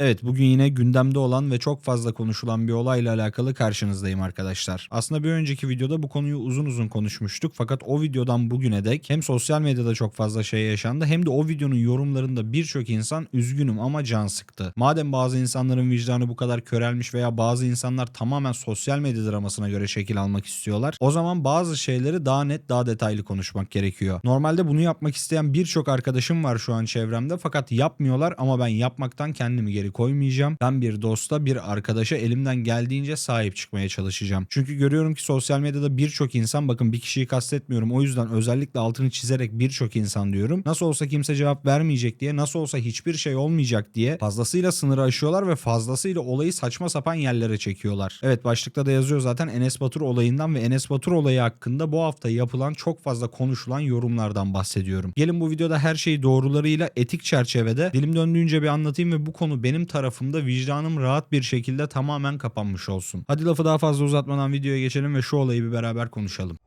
Evet bugün yine gündemde olan ve çok fazla konuşulan bir olayla alakalı karşınızdayım arkadaşlar. Aslında bir önceki videoda bu konuyu uzun uzun konuşmuştuk fakat o videodan bugüne dek hem sosyal medyada çok fazla şey yaşandı hem de o videonun yorumlarında birçok insan üzgünüm ama can sıktı. Madem bazı insanların vicdanı bu kadar körelmiş veya bazı insanlar tamamen sosyal medya dramasına göre şekil almak istiyorlar o zaman bazı şeyleri daha net daha detaylı konuşmak gerekiyor. Normalde bunu yapmak isteyen birçok arkadaşım var şu an çevremde fakat yapmıyorlar ama ben yapmaktan kendimi geri koymayacağım. Ben bir dosta bir arkadaşa elimden geldiğince sahip çıkmaya çalışacağım. Çünkü görüyorum ki sosyal medyada birçok insan bakın bir kişiyi kastetmiyorum o yüzden özellikle altını çizerek birçok insan diyorum. Nasıl olsa kimse cevap vermeyecek diye nasıl olsa hiçbir şey olmayacak diye fazlasıyla sınırı aşıyorlar ve fazlasıyla olayı saçma sapan yerlere çekiyorlar. Evet başlıkta da yazıyor zaten Enes Batur olayından ve Enes Batur olayı hakkında bu hafta yapılan çok fazla konuşulan yorumlardan bahsediyorum. Gelin bu videoda her şeyi doğrularıyla etik çerçevede dilim döndüğünce bir anlatayım ve bu konu benim tarafımda vicdanım rahat bir şekilde tamamen kapanmış olsun. Hadi lafı daha fazla uzatmadan videoya geçelim ve şu olayı bir beraber konuşalım.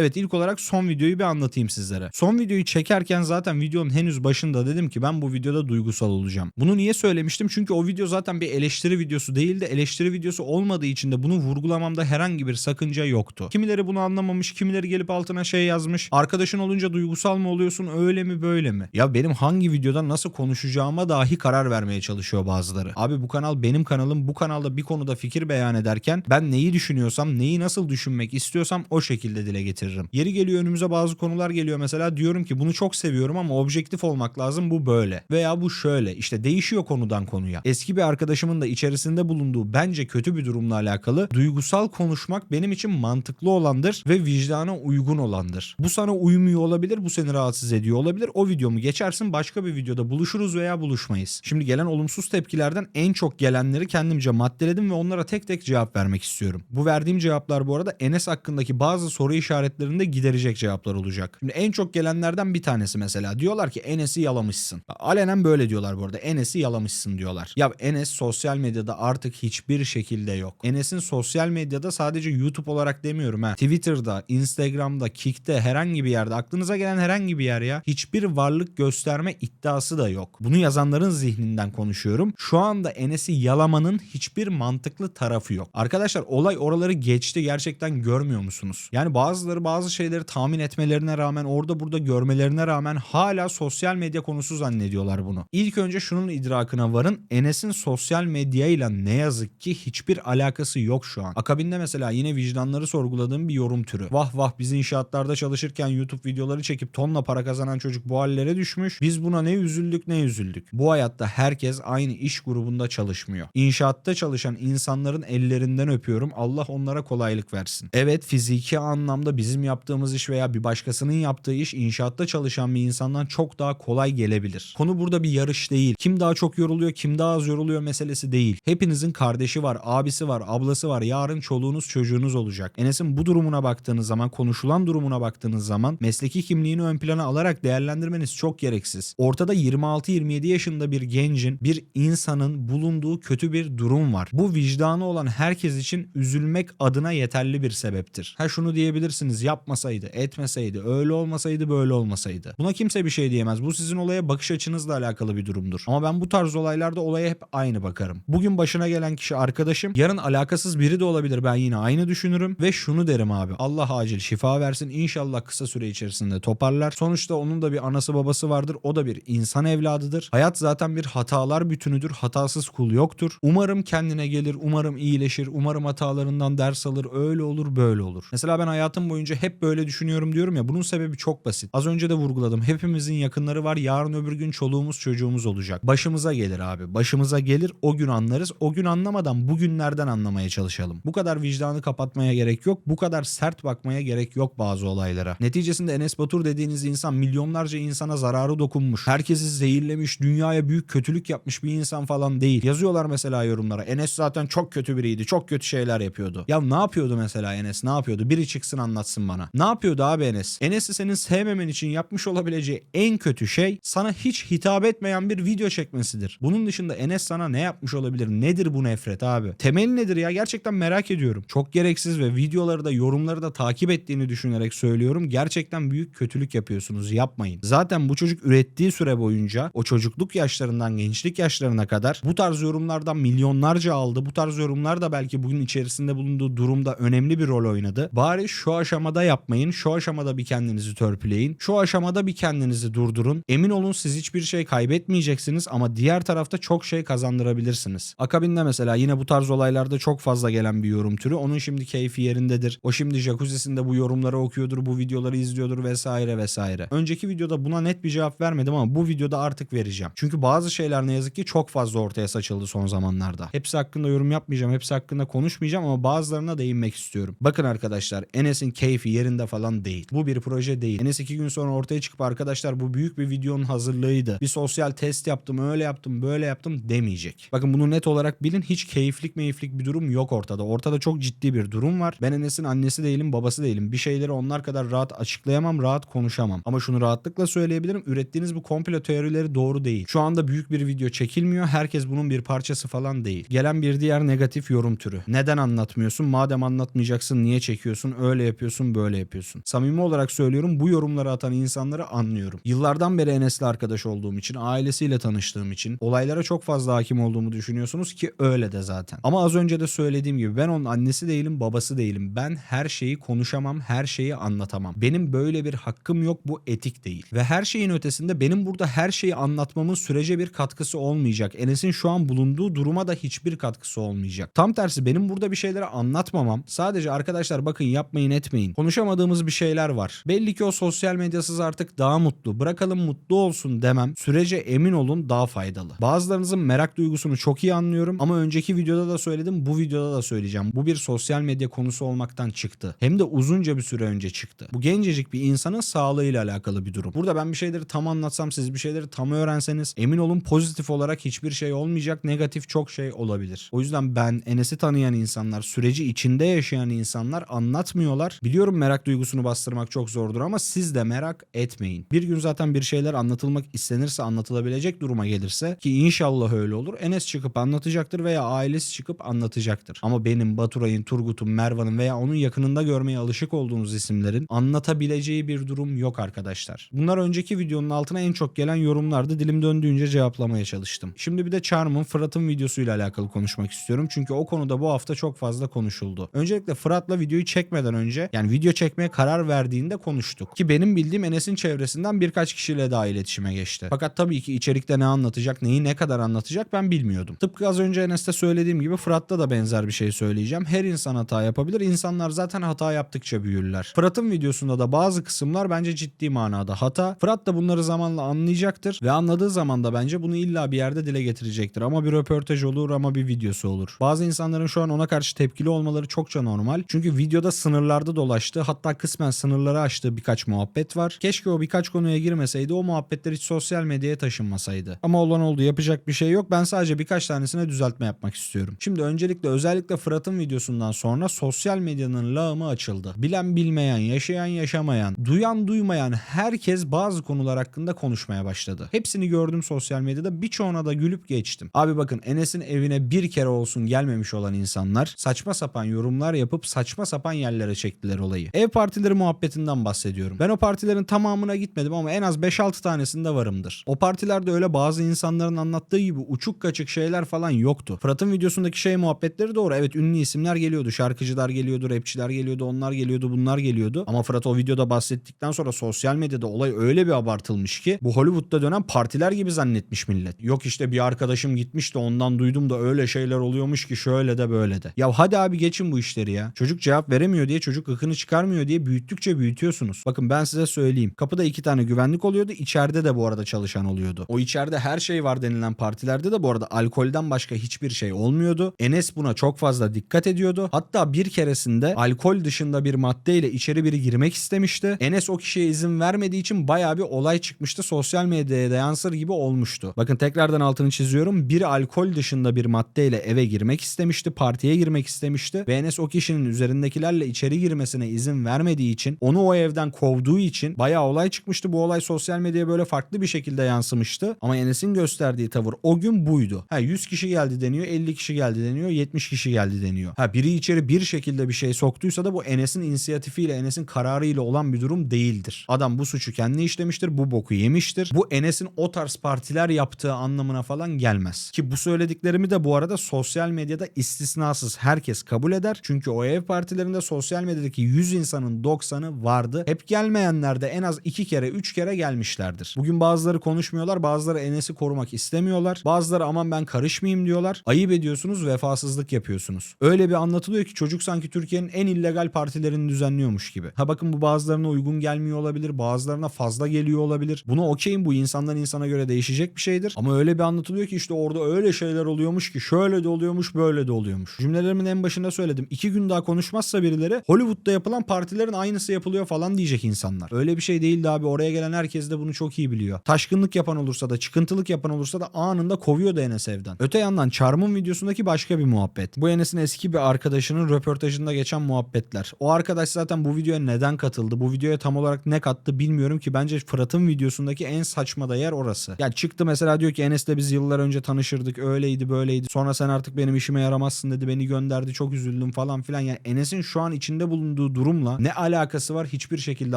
Evet ilk olarak son videoyu bir anlatayım sizlere. Son videoyu çekerken zaten videonun henüz başında dedim ki ben bu videoda duygusal olacağım. Bunu niye söylemiştim? Çünkü o video zaten bir eleştiri videosu değildi. Eleştiri videosu olmadığı için de bunu vurgulamamda herhangi bir sakınca yoktu. Kimileri bunu anlamamış, kimileri gelip altına şey yazmış. Arkadaşın olunca duygusal mı oluyorsun öyle mi böyle mi? Ya benim hangi videoda nasıl konuşacağıma dahi karar vermeye çalışıyor bazıları. Abi bu kanal benim kanalım. Bu kanalda bir konuda fikir beyan ederken ben neyi düşünüyorsam, neyi nasıl düşünmek istiyorsam o şekilde dile getiririm. Yeri geliyor önümüze bazı konular geliyor mesela diyorum ki bunu çok seviyorum ama objektif olmak lazım bu böyle. Veya bu şöyle işte değişiyor konudan konuya. Eski bir arkadaşımın da içerisinde bulunduğu bence kötü bir durumla alakalı duygusal konuşmak benim için mantıklı olandır ve vicdana uygun olandır. Bu sana uymuyor olabilir bu seni rahatsız ediyor olabilir o videomu geçersin başka bir videoda buluşuruz veya buluşmayız. Şimdi gelen olumsuz tepkilerden en çok gelenleri kendimce maddeledim ve onlara tek tek cevap vermek istiyorum. Bu verdiğim cevaplar bu arada Enes hakkındaki bazı soru işaretlerinde giderecek cevaplar olacak. Şimdi en çok gelenlerden bir tanesi mesela. Diyorlar ki Enes'i yalamışsın. Alenen böyle diyorlar bu arada. Enes'i yalamışsın diyorlar. Ya Enes sosyal medyada artık hiçbir şekilde yok. Enes'in sosyal medyada sadece YouTube olarak demiyorum ha. Twitter'da, Instagram'da, Kick'te herhangi bir yerde aklınıza gelen herhangi bir yer ya. Hiçbir varlık gösterme iddiası da yok. Bunu yazanların zihninden konuşuyorum. Şu anda Enes'i yalamanın hiçbir mantıklı tarafı yok. Arkadaşlar olay oraları geçti gerçekten görmüyor musunuz? Yani bazıları bazı şeyleri tahmin etmelerine rağmen orada burada görmelerine rağmen hala sosyal medya konusu zannediyorlar bunu. İlk önce şunun idrakına varın. Enes'in sosyal medyayla ne yazık ki hiçbir alakası yok şu an. Akabinde mesela yine vicdanları sorguladığım bir yorum türü. Vah vah biz inşaatlarda çalışırken YouTube videoları çekip tonla para kazanan çocuk bu hallere düşmüş. Biz buna ne üzüldük ne üzüldük. Bu hayatta herkes aynı iş grubunda çalışmıyor. İnşaatta çalışan insanların ellerinden öpüyorum. Allah onlara kolaylık versin. Evet fiziki anlamda bizim yaptığımız iş veya bir başkasının yaptığı iş inşaatta çalışan bir insandan çok daha kolay gelebilir. Konu burada bir yarış değil. Kim daha çok yoruluyor, kim daha az yoruluyor meselesi değil. Hepinizin kardeşi var, abisi var, ablası var. Yarın çoluğunuz çocuğunuz olacak. Enes'in bu durumuna baktığınız zaman, konuşulan durumuna baktığınız zaman mesleki kimliğini ön plana alarak değerlendirmeniz çok gereksiz. Ortada 26-27 yaşında bir gencin, bir insanın bulunduğu kötü bir durum var. Bu vicdanı olan herkes için üzülmek adına yeterli bir sebeptir. Ha şunu diyebilirsiniz yapmasaydı, etmeseydi, öyle olmasaydı, böyle olmasaydı. Buna kimse bir şey diyemez. Bu sizin olaya bakış açınızla alakalı bir durumdur. Ama ben bu tarz olaylarda olaya hep aynı bakarım. Bugün başına gelen kişi arkadaşım, yarın alakasız biri de olabilir. Ben yine aynı düşünürüm ve şunu derim abi. Allah acil şifa versin. İnşallah kısa süre içerisinde toparlar. Sonuçta onun da bir anası babası vardır. O da bir insan evladıdır. Hayat zaten bir hatalar bütünüdür. Hatasız kul yoktur. Umarım kendine gelir. Umarım iyileşir. Umarım hatalarından ders alır. Öyle olur, böyle olur. Mesela ben hayatım boyunca hep böyle düşünüyorum diyorum ya. Bunun sebebi çok basit. Az önce de vurguladım. Hepimizin yakınları var. Yarın öbür gün çoluğumuz çocuğumuz olacak. Başımıza gelir abi. Başımıza gelir. O gün anlarız. O gün anlamadan bugünlerden anlamaya çalışalım. Bu kadar vicdanı kapatmaya gerek yok. Bu kadar sert bakmaya gerek yok bazı olaylara. Neticesinde Enes Batur dediğiniz insan milyonlarca insana zararı dokunmuş. Herkesi zehirlemiş, dünyaya büyük kötülük yapmış bir insan falan değil. Yazıyorlar mesela yorumlara. Enes zaten çok kötü biriydi. Çok kötü şeyler yapıyordu. Ya ne yapıyordu mesela Enes? Ne yapıyordu? Biri çıksın anlatsın mısın bana? Ne yapıyordu abi Enes? Enes'i senin sevmemen için yapmış olabileceği en kötü şey sana hiç hitap etmeyen bir video çekmesidir. Bunun dışında Enes sana ne yapmış olabilir? Nedir bu nefret abi? Temeli nedir ya? Gerçekten merak ediyorum. Çok gereksiz ve videoları da yorumları da takip ettiğini düşünerek söylüyorum. Gerçekten büyük kötülük yapıyorsunuz. Yapmayın. Zaten bu çocuk ürettiği süre boyunca o çocukluk yaşlarından gençlik yaşlarına kadar bu tarz yorumlardan milyonlarca aldı. Bu tarz yorumlar da belki bugün içerisinde bulunduğu durumda önemli bir rol oynadı. Bari şu aşamada yapmayın. Şu aşamada bir kendinizi törpüleyin. Şu aşamada bir kendinizi durdurun. Emin olun siz hiçbir şey kaybetmeyeceksiniz ama diğer tarafta çok şey kazandırabilirsiniz. Akabinde mesela yine bu tarz olaylarda çok fazla gelen bir yorum türü. Onun şimdi keyfi yerindedir. O şimdi jacuzzi'sinde bu yorumları okuyordur, bu videoları izliyordur vesaire vesaire. Önceki videoda buna net bir cevap vermedim ama bu videoda artık vereceğim. Çünkü bazı şeyler ne yazık ki çok fazla ortaya saçıldı son zamanlarda. Hepsi hakkında yorum yapmayacağım, hepsi hakkında konuşmayacağım ama bazılarına değinmek istiyorum. Bakın arkadaşlar Enes'in keyfi yerinde falan değil. Bu bir proje değil. Enes iki gün sonra ortaya çıkıp arkadaşlar bu büyük bir videonun hazırlığıydı. Bir sosyal test yaptım, öyle yaptım, böyle yaptım demeyecek. Bakın bunu net olarak bilin. Hiç keyiflik meyiflik bir durum yok ortada. Ortada çok ciddi bir durum var. Ben Enes'in annesi değilim, babası değilim. Bir şeyleri onlar kadar rahat açıklayamam, rahat konuşamam. Ama şunu rahatlıkla söyleyebilirim. Ürettiğiniz bu komplo teorileri doğru değil. Şu anda büyük bir video çekilmiyor. Herkes bunun bir parçası falan değil. Gelen bir diğer negatif yorum türü. Neden anlatmıyorsun? Madem anlatmayacaksın niye çekiyorsun? Öyle yapıyorsun, böyle yapıyorsun. Samimi olarak söylüyorum bu yorumları atan insanları anlıyorum. Yıllardan beri Enes'le arkadaş olduğum için, ailesiyle tanıştığım için olaylara çok fazla hakim olduğumu düşünüyorsunuz ki öyle de zaten. Ama az önce de söylediğim gibi ben onun annesi değilim, babası değilim. Ben her şeyi konuşamam, her şeyi anlatamam. Benim böyle bir hakkım yok, bu etik değil. Ve her şeyin ötesinde benim burada her şeyi anlatmamın sürece bir katkısı olmayacak. Enes'in şu an bulunduğu duruma da hiçbir katkısı olmayacak. Tam tersi benim burada bir şeyleri anlatmamam. Sadece arkadaşlar bakın yapmayın etmeyin. Konuşamadığımız bir şeyler var. Belli ki o sosyal medyasız artık daha mutlu. Bırakalım mutlu olsun demem. Sürece emin olun daha faydalı. Bazılarınızın merak duygusunu çok iyi anlıyorum ama önceki videoda da söyledim bu videoda da söyleyeceğim. Bu bir sosyal medya konusu olmaktan çıktı. Hem de uzunca bir süre önce çıktı. Bu gencecik bir insanın sağlığıyla alakalı bir durum. Burada ben bir şeyleri tam anlatsam siz bir şeyleri tam öğrenseniz emin olun pozitif olarak hiçbir şey olmayacak. Negatif çok şey olabilir. O yüzden ben Enes'i tanıyan insanlar, süreci içinde yaşayan insanlar anlatmıyorlar. Biliyorum merak duygusunu bastırmak çok zordur ama siz de merak etmeyin. Bir gün zaten bir şeyler anlatılmak istenirse anlatılabilecek duruma gelirse ki inşallah öyle olur. Enes çıkıp anlatacaktır veya ailesi çıkıp anlatacaktır. Ama benim Baturay'ın, Turgut'un, Mervan'ın veya onun yakınında görmeye alışık olduğunuz isimlerin anlatabileceği bir durum yok arkadaşlar. Bunlar önceki videonun altına en çok gelen yorumlardı. Dilim döndüğünce cevaplamaya çalıştım. Şimdi bir de Charm'ın Fırat'ın videosuyla alakalı konuşmak istiyorum. Çünkü o konuda bu hafta çok fazla konuşuldu. Öncelikle Fırat'la videoyu çekmeden önce yani video çekmeye karar verdiğinde konuştuk. Ki benim bildiğim Enes'in çevresinden birkaç kişiyle daha iletişime geçti. Fakat tabii ki içerikte ne anlatacak, neyi ne kadar anlatacak ben bilmiyordum. Tıpkı az önce Enes'te söylediğim gibi Fırat'ta da benzer bir şey söyleyeceğim. Her insan hata yapabilir. İnsanlar zaten hata yaptıkça büyürler. Fırat'ın videosunda da bazı kısımlar bence ciddi manada hata. Fırat da bunları zamanla anlayacaktır ve anladığı zaman da bence bunu illa bir yerde dile getirecektir. Ama bir röportaj olur ama bir videosu olur. Bazı insanların şu an ona karşı tepkili olmaları çokça normal. Çünkü videoda sınırlarda dolaştı. Hatta kısmen sınırları aştığı birkaç muhabbet var. Keşke o birkaç konuya girmeseydi. O muhabbetler hiç sosyal medyaya taşınmasaydı. Ama olan oldu yapacak bir şey yok. Ben sadece birkaç tanesine düzeltme yapmak istiyorum. Şimdi öncelikle özellikle Fırat'ın videosundan sonra sosyal medyanın lağımı açıldı. Bilen bilmeyen, yaşayan yaşamayan, duyan duymayan herkes bazı konular hakkında konuşmaya başladı. Hepsini gördüm sosyal medyada. Birçoğuna da gülüp geçtim. Abi bakın Enes'in evine bir kere olsun gelmemiş olan insanlar saçma sapan yorumlar yapıp saçma sapan yerlere çektiler olayı. Ev partileri muhabbetinden bahsediyorum. Ben o partilerin tamamına gitmedim ama en az 5-6 tanesinde varımdır. O partilerde öyle bazı insanların anlattığı gibi uçuk kaçık şeyler falan yoktu. Fırat'ın videosundaki şey muhabbetleri doğru. Evet ünlü isimler geliyordu. Şarkıcılar geliyordu, rapçiler geliyordu, onlar geliyordu, bunlar geliyordu. Ama Fırat o videoda bahsettikten sonra sosyal medyada olay öyle bir abartılmış ki bu Hollywood'da dönen partiler gibi zannetmiş millet. Yok işte bir arkadaşım gitmiş de ondan duydum da öyle şeyler oluyormuş ki şöyle de böyle de. Ya hadi abi geçin bu işleri ya. Çocuk cevap veremiyor diye çocuk ıkını çıkarmıyor diye büyüttükçe büyütüyorsunuz. Bakın ben size söyleyeyim. Kapıda iki tane güvenlik oluyordu. İçeride de bu arada çalışan oluyordu. O içeride her şey var denilen partilerde de bu arada alkolden başka hiçbir şey olmuyordu. Enes buna çok fazla dikkat ediyordu. Hatta bir keresinde alkol dışında bir maddeyle içeri biri girmek istemişti. Enes o kişiye izin vermediği için bayağı bir olay çıkmıştı. Sosyal medyaya da yansır gibi olmuştu. Bakın tekrardan altını çiziyorum. Biri alkol dışında bir maddeyle eve girmek istemişti. Partiye girmek istemişti. Ve Enes o kişinin üzerindekilerle içeri girmesine izin vermediği için onu o evden kovduğu için bayağı olay çıkmıştı. Bu olay sosyal medyaya böyle farklı bir şekilde yansımıştı. Ama Enes'in gösterdiği tavır o gün buydu. Ha 100 kişi geldi deniyor, 50 kişi geldi deniyor, 70 kişi geldi deniyor. Ha biri içeri bir şekilde bir şey soktuysa da bu Enes'in inisiyatifiyle, Enes'in kararıyla olan bir durum değildir. Adam bu suçu kendi işlemiştir, bu boku yemiştir. Bu Enes'in o tarz partiler yaptığı anlamına falan gelmez. Ki bu söylediklerimi de bu arada sosyal medyada istisnasız herkes kabul eder. Çünkü o ev partilerinde sosyal medyadaki 100 insanın 90'ı vardı. Hep gelmeyenler de en az 2 kere 3 kere gelmişlerdir. Bugün bazıları konuşmuyorlar, bazıları Enes'i korumak istemiyorlar. Bazıları aman ben karışmayayım diyorlar. Ayıp ediyorsunuz, vefasızlık yapıyorsunuz. Öyle bir anlatılıyor ki çocuk sanki Türkiye'nin en illegal partilerini düzenliyormuş gibi. Ha bakın bu bazılarına uygun gelmiyor olabilir, bazılarına fazla geliyor olabilir. Buna okeyim bu insandan insana göre değişecek bir şeydir. Ama öyle bir anlatılıyor ki işte orada öyle şeyler oluyormuş ki şöyle de oluyormuş böyle de oluyormuş. Cümlelerimin en başında söyledim. İki gün daha konuşmazsa birileri Hollywood'da yapılan partilerin aynısı yapılıyor falan diyecek insanlar. Öyle bir şey değildi abi. Oraya gelen herkes de bunu çok iyi biliyor. Taşkınlık yapan olursa da çıkıntılık yapan olursa da anında kovuyordu Enes evden. Öte yandan Charm'ın videosundaki başka bir muhabbet. Bu Enes'in eski bir arkadaşının röportajında geçen muhabbetler. O arkadaş zaten bu videoya neden katıldı? Bu videoya tam olarak ne kattı bilmiyorum ki bence Fırat'ın videosundaki en saçma da yer orası. Ya çıktı mesela diyor ki Enes'le biz yıllar önce tanışırdık öyleydi böyleydi. Sonra sen artık benim işime yaramazsın dedi beni gönderdi çok üzüldüm falan filan. Yani Enes'in şu an içinde bulunduğu durumla ne alakası var hiçbir şekilde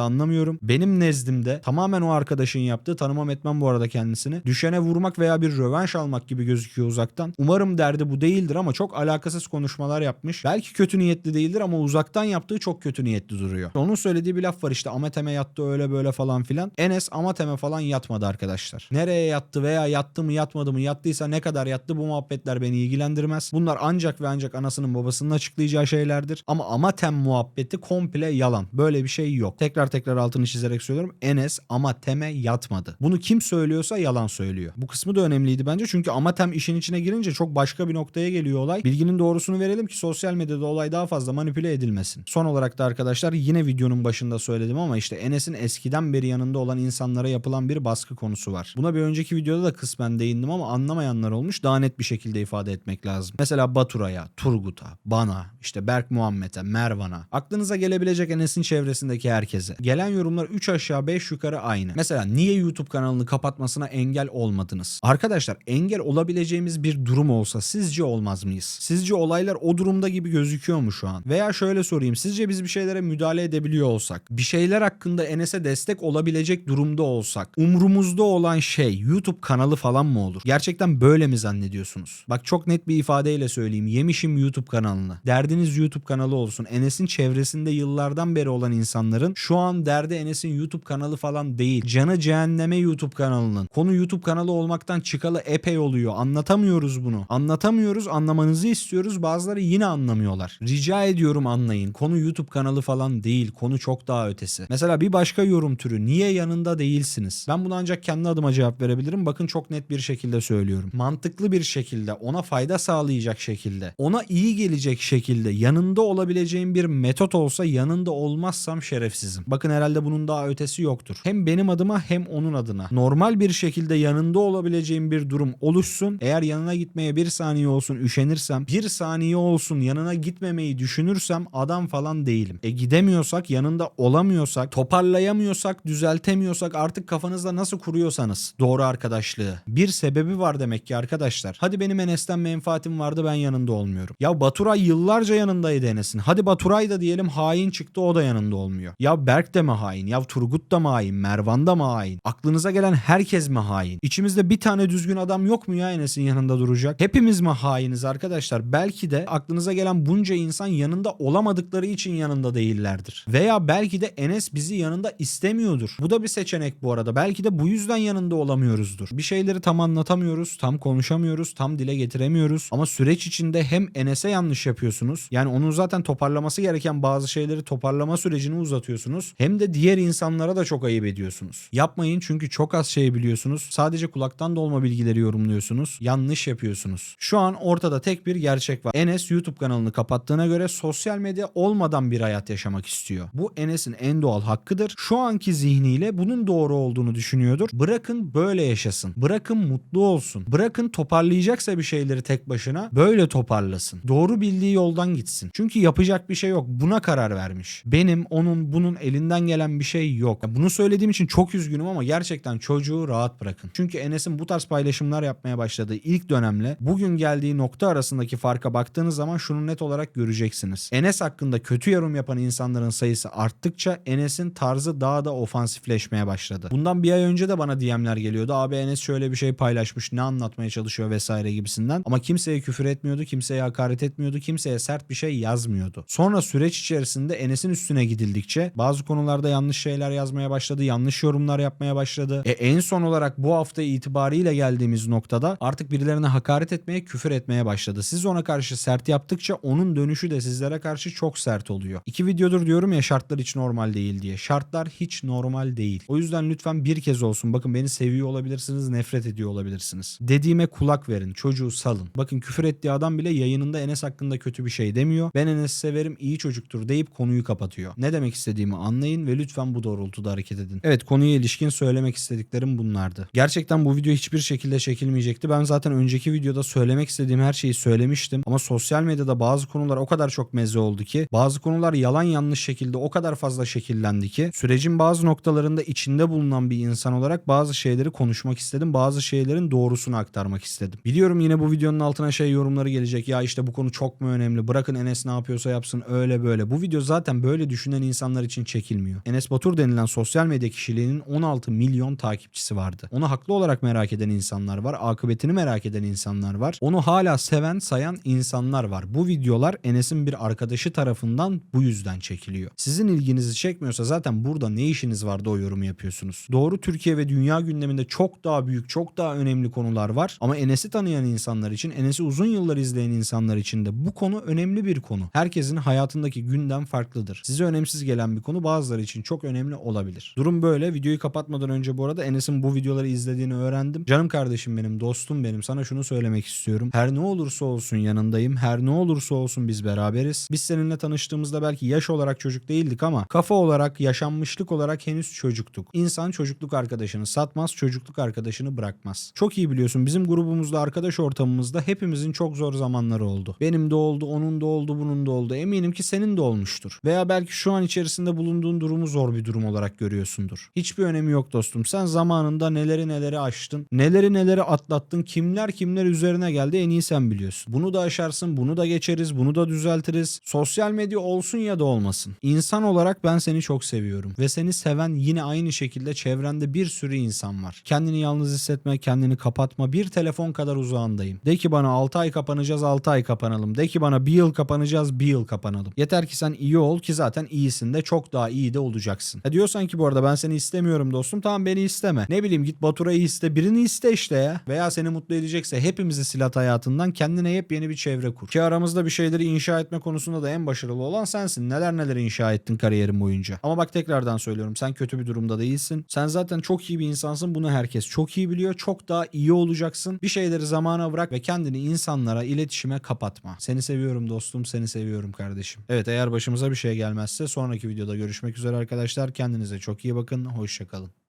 anlamıyorum. Benim nezdimde tamamen o arkadaşın yaptığı tanımam etmem bu arada kendisini. Düşene vurmak veya bir rövanş almak gibi gözüküyor uzaktan. Umarım derdi bu değildir ama çok alakasız konuşmalar yapmış. Belki kötü niyetli değildir ama uzaktan yaptığı çok kötü niyetli duruyor. Onun söylediği bir laf var işte Amateme yattı öyle böyle falan filan. Enes Amateme falan yatmadı arkadaşlar. Nereye yattı veya yattı mı yatmadı mı yattıysa ne kadar yattı bu muhabbetler beni ilgilendirmez. Bunlar ancak ve ancak anasının babasının açıklayacağı şeylerdir. Ama Amatem muhabbeti komple yalan. Böyle bir şey yok. Tekrar tekrar altını çizerek söylüyorum. Enes Amatem'e yatmadı. Bunu kim söylüyorsa yalan söylüyor. Bu kısmı da önemliydi bence çünkü Amatem işin içine girince çok başka bir noktaya geliyor olay. Bilginin doğrusunu verelim ki sosyal medyada olay daha fazla manipüle edilmesin. Son olarak da arkadaşlar yine videonun başında söyledim ama işte Enes'in eskiden beri yanında olan insanlara yapılan bir baskı konusu var. Buna bir önceki videoda da kısmen değindim ama anlamayanlar olmuş. Daha net bir şekilde ifade etmek lazım. Mesela Baturay'a, Turgut'a, bana, işte Berk Muhammed'e, Mervan'a. Aklınıza gelebilecek Enes'in çevresindeki herkese. Gelen yorumlar 3 aşağı 5 yukarı aynı. Mesela niye YouTube kanalını kapatmasına engel olmadınız? Arkadaşlar engel olabileceğimiz bir durum olsa sizce olmaz mıyız? Sizce olaylar o durumda gibi gözüküyor mu şu an? Veya şöyle sorayım. Sizce biz bir şeylere müdahale edebiliyor olsak, bir şeyler hakkında Enes'e destek olabilecek durumda olsak, umrumuzda olan şey YouTube kanalı falan mı olur? Gerçekten böyle mi zannediyorsunuz? Bak çok net bir ifadeyle söyleyeyim. Yemişim YouTube kanalını. Derdiniz YouTube kanalı olsun. Enes'in çevresinde yıllardan beri olan insanların şu an derdi Enes'in YouTube kanalı falan değil. Canı cehenneme YouTube kanalının. Konu YouTube kanalı olmaktan çıkalı epey oluyor. Anlatamıyoruz bunu. Anlatamıyoruz. Anlamanızı istiyoruz. Bazıları yine anlamıyorlar. Rica ediyorum anlayın. Konu YouTube kanalı falan değil. Konu çok daha ötesi. Mesela bir başka yorum türü. Niye yanında değilsiniz? Ben buna ancak kendi adıma cevap verebilirim. Bakın çok net bir şekilde söylüyorum. Mantıklı bir şekilde, ona fayda sağlayacak şekilde, ona iyi gelecek şekilde yanında olabileceğim bir metot olsa yanında olmazsam şerefsizim. Bakın herhalde bunun daha ötesi yoktur. Hem benim adıma hem onun adına. Normal bir şekilde yanında olabileceğim bir durum oluşsun. Eğer yanına gitmeye bir saniye olsun üşenirsem, bir saniye olsun yanına gitmemeyi düşünürsem adam falan değilim. E gidemiyorsak, yanında olamıyorsak, toparlayamıyorsak, düzeltemiyorsak artık kafanızda nasıl kuruyorsanız doğru arkadaşlığı. Bir sebebi var demek ki arkadaşlar. Hadi benim Enes'ten menfaatim vardı ben yanında olmuyorum. Ya Baturay yıllarca yanındaydı Enes'in. Hadi Baturay da diyelim hain çıktı o da yanında olmuyor. Ya Berk de mi hain? Ya Turgut da mı hain? Mervan da mı hain? Aklınıza gelen herkes mi hain? İçimizde bir tane düzgün adam yok mu ya Enes'in yanında duracak? Hepimiz mi hainiz arkadaşlar? Belki de aklınıza gelen bunca insan yanında olamadıkları için yanında değillerdir. Veya belki de Enes bizi yanında istemiyordur. Bu da bir seçenek bu arada. Belki de bu yüzden yanında olamıyoruzdur. Bir şeyleri tam anlatamıyoruz, tam konuşamıyoruz, tam dile getiremiyoruz. Ama süreç içinde hem Enes'e yanlış yapıyorsunuz. Yani onun zaten toparlaması gereken bazı şeyleri toparlama sürecini uzatıyorsunuz. Hem de diğer insanlara da çok ayıp ediyorsunuz. Yapmayın çünkü çok az şey biliyorsunuz. Sadece kulaktan dolma bilgileri yorumluyorsunuz. Yanlış yapıyorsunuz. Şu an ortada tek bir gerçek var. Enes YouTube kanalını kapattığına göre sosyal medya olmadan bir hayat yaşamak istiyor. Bu Enes'in en doğal hakkıdır. Şu anki zihniyle bunun doğru olduğunu düşünüyordur. Bırakın böyle yaşasın. Bırakın mutlu olsun. Bırakın toparlayacaksa bir şeyleri tek başına böyle toparlasın. Doğru bildiği yoldan gitsin. Çünkü yapacak bir şey yok. Buna karar karar vermiş. Benim onun bunun elinden gelen bir şey yok. Ya Bunu söylediğim için çok üzgünüm ama gerçekten çocuğu rahat bırakın. Çünkü Enes'in bu tarz paylaşımlar yapmaya başladığı ilk dönemle bugün geldiği nokta arasındaki farka baktığınız zaman şunu net olarak göreceksiniz. Enes hakkında kötü yorum yapan insanların sayısı arttıkça Enes'in tarzı daha da ofansifleşmeye başladı. Bundan bir ay önce de bana DM'ler geliyordu. Abi Enes şöyle bir şey paylaşmış ne anlatmaya çalışıyor vesaire gibisinden. Ama kimseye küfür etmiyordu, kimseye hakaret etmiyordu, kimseye sert bir şey yazmıyordu. Sonra süreç içerisinde Enes'in üstüne gidildikçe bazı konularda yanlış şeyler yazmaya başladı, yanlış yorumlar yapmaya başladı. E en son olarak bu hafta itibariyle geldiğimiz noktada artık birilerine hakaret etmeye, küfür etmeye başladı. Siz ona karşı sert yaptıkça onun dönüşü de sizlere karşı çok sert oluyor. İki videodur diyorum ya şartlar hiç normal değil diye. Şartlar hiç normal değil. O yüzden lütfen bir kez olsun. Bakın beni seviyor olabilirsiniz, nefret ediyor olabilirsiniz. Dediğime kulak verin. Çocuğu salın. Bakın küfür ettiği adam bile yayınında Enes hakkında kötü bir şey demiyor. Ben Enes'i severim, iyi çocuktur deyip konuyu kapatıyor. Ne demek istediğimi anlayın ve lütfen bu doğrultuda hareket edin. Evet konuya ilişkin söylemek istediklerim bunlardı. Gerçekten bu video hiçbir şekilde çekilmeyecekti. Ben zaten önceki videoda söylemek istediğim her şeyi söylemiştim. Ama sosyal medyada bazı konular o kadar çok meze oldu ki bazı konular yalan yanlış şekilde o kadar fazla şekillendi ki sürecin bazı noktalarında içinde bulunan bir insan olarak bazı şeyleri konuşmak istedim. Bazı şeylerin doğrusunu aktarmak istedim. Biliyorum yine bu videonun altına şey yorumları gelecek. Ya işte bu konu çok mu önemli? Bırakın Enes ne yapıyorsa yapsın öyle böyle. Bu video zaten böyle düşünen insanlar için çekilmiyor. Enes Batur denilen sosyal medya kişiliğinin 16 milyon takipçisi vardı. Onu haklı olarak merak eden insanlar var. Akıbetini merak eden insanlar var. Onu hala seven sayan insanlar var. Bu videolar Enes'in bir arkadaşı tarafından bu yüzden çekiliyor. Sizin ilginizi çekmiyorsa zaten burada ne işiniz vardı o yorumu yapıyorsunuz. Doğru Türkiye ve dünya gündeminde çok daha büyük, çok daha önemli konular var. Ama Enes'i tanıyan insanlar için, Enes'i uzun yıllar izleyen insanlar için de bu konu önemli bir konu. Herkesin hayatındaki gündem farklıdır. Size önemsiz gelen bir konu bazıları için çok önemli olabilir. Durum böyle. Videoyu kapatmadan önce bu arada Enes'in bu videoları izlediğini öğrendim. Canım kardeşim benim, dostum benim. Sana şunu söylemek istiyorum. Her ne olursa olsun yanındayım. Her ne olursa olsun biz beraberiz. Biz seninle tanıştığımızda belki yaş olarak çocuk değildik ama kafa olarak, yaşanmışlık olarak henüz çocuktuk. İnsan çocukluk arkadaşını satmaz, çocukluk arkadaşını bırakmaz. Çok iyi biliyorsun bizim grubumuzda, arkadaş ortamımızda hepimizin çok zor zamanları oldu. Benim de oldu, onun da oldu, bunun da oldu. Eminim ki senin de olmuştur. Veya belki şu an içerisinde bulunduğun durumu zor bir durum olarak görüyorsundur. Hiçbir önemi yok dostum. Sen zamanında neleri neleri aştın, neleri neleri atlattın, kimler kimler üzerine geldi en iyi sen biliyorsun. Bunu da aşarsın, bunu da geçeriz, bunu da düzeltiriz. Sosyal medya olsun ya da olmasın. İnsan olarak ben seni çok seviyorum ve seni seven yine aynı şekilde çevrende bir sürü insan var. Kendini yalnız hissetme, kendini kapatma. Bir telefon kadar uzağındayım. De ki bana 6 ay kapanacağız 6 ay kapanalım. De ki bana bir yıl kapanacağız bir yıl kapanalım. Yeter ki sen iyi ol ki zaten iyisin de çok daha iyi de olacaksın. Ya diyorsan ki bu arada ben seni istemiyorum dostum tamam beni isteme. Ne bileyim git Batura'yı iste birini iste işte ya. Veya seni mutlu edecekse hepimizi silat hayatından kendine yepyeni bir çevre kur. Ki aramızda bir şeyleri inşa etme konusunda da en başarılı olan sensin. Neler neler inşa ettin kariyerin boyunca. Ama bak tekrardan söylüyorum sen kötü bir durumda değilsin. Sen zaten çok iyi bir insansın. Bunu herkes çok iyi biliyor. Çok daha iyi olacaksın. Bir şeyleri zamana bırak ve kendini insanlara, iletişime kapatma. Seni seviyorum dostum. Seni seviyorum kardeşim. Evet eğer başımıza bir şey gelmezse sonraki videoda görüşmek üzere arkadaşlar. Kendinize çok iyi bakın. Hoşçakalın.